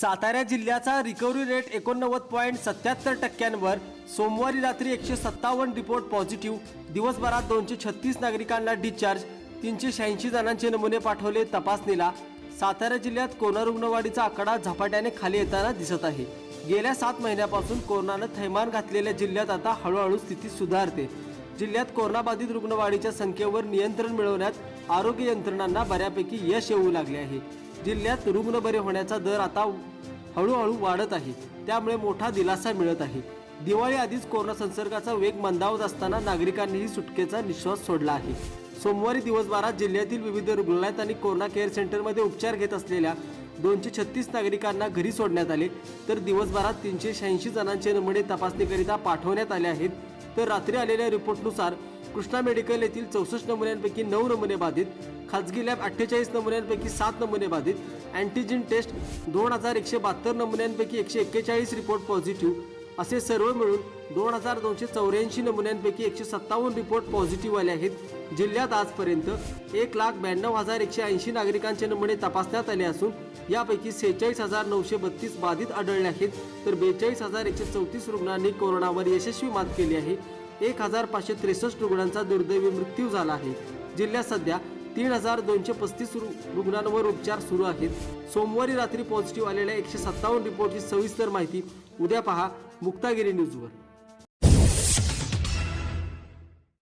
सातारा जिल्ह्याचा recovery rate एकोणनव्वद point सत्याहत्तर टक्क्यांवर. सोमवारी रात्री एकशे सत्तावन्न रिपोर्ट पॉझिटिव्ह दिवसभरात दोनशे छत्तीस नागरिकांना डिस्चार्ज तीनशे शहाऐंशी जणांचे नमुने पाठवले तपासणीला. सातारा जिल्ह्यात कोरोना रुग्णवाढीचा आकडा झपाट्याने खाली येताना दिसत आहे. गेल्या सात महिन्यापासून कोरोनानं थैमान घातलेल्या जिल्ह्यात आता हळूहळू स्थिती सुधारते. जिल्ह्यात कोरोनाबाधित रुग्णवाढीच्या संख्येवर नियंत्रण मिळवण्यात आरोग्य यंत्रणांना बऱ्यापैकी यश येऊ लागले आहे. जिल्ह्यात रुग्ण बरे होण्याचा दर आता हळूहळू वाढत आहे. त्यामुळे मोठा दिलासा मिळत आहे. दिवाळी आधीच कोरोना संसर्गाचा वेग मंदावत असताना नागरिकांनीही सुटकेचा निश्वास सोडला आहे. सोमवारी दिवसभरात जिल्ह्यातील विविध रुग्णालयात आणि कोरोना केअर सेंटरमध्ये उपचार घेत असलेल्या दोनशे छत्तीस नागरिकांना घरी सोडण्यात आले. तर दिवसभरात तीनशे शहाऐंशी जणांचे नमुने तपासणीकरिता पाठवण्यात आले आहेत. तर रात्री आलेल्या रिपोर्टनुसार कृष्णा मेडिकल येथील चौसष्ट नमुन्यांपैकी नऊ नमुने बाधित खाजगी लॅब अठ्ठेचाळीस नमुन्यांपैकी सात नमुने बाधित अँटीजेन टेस्ट दोन हजार एकशे बहात्तर नमुन्यांपैकी एकशे एक्केचाळीस रिपोर्ट पॉझिटिव्ह. असे सर्व मिळून दोन हजार दोनशे चौऱ्याऐंशी नमुन्यांपैकी एकशे सत्तावन्न रिपोर्ट पॉझिटिव्ह आले आहेत. जिल्ह्यात आजपर्यंत एक लाख ब्याण्णव हजार एकशे ऐंशी नागरिकांचे नमुने तपासण्यात आले असून यापैकी सेहेचाळीस हजार नऊशे बत्तीस बाधित आढळले आहेत. तर बेचाळीस हजार एकशे चौतीस रुग्णांनी कोरोनावर यशस्वी मात केली आहे. एक हजार पाचशे त्रेसष्ट रुग्णांचा दुर्दैवी मृत्यू झाला आहे. जिल्ह्यात सध्या तीन हजार दोनशे पस्तीस रु- रुग्णांवर उपचार सुरू आहेत. सोमवारी रात्री पॉझिटिव्ह आलेल्या एकशे सत्तावन्न रिपोर्टची सविस्तर माहिती उद्या पहा मुक्तागिरी न्यूजवर.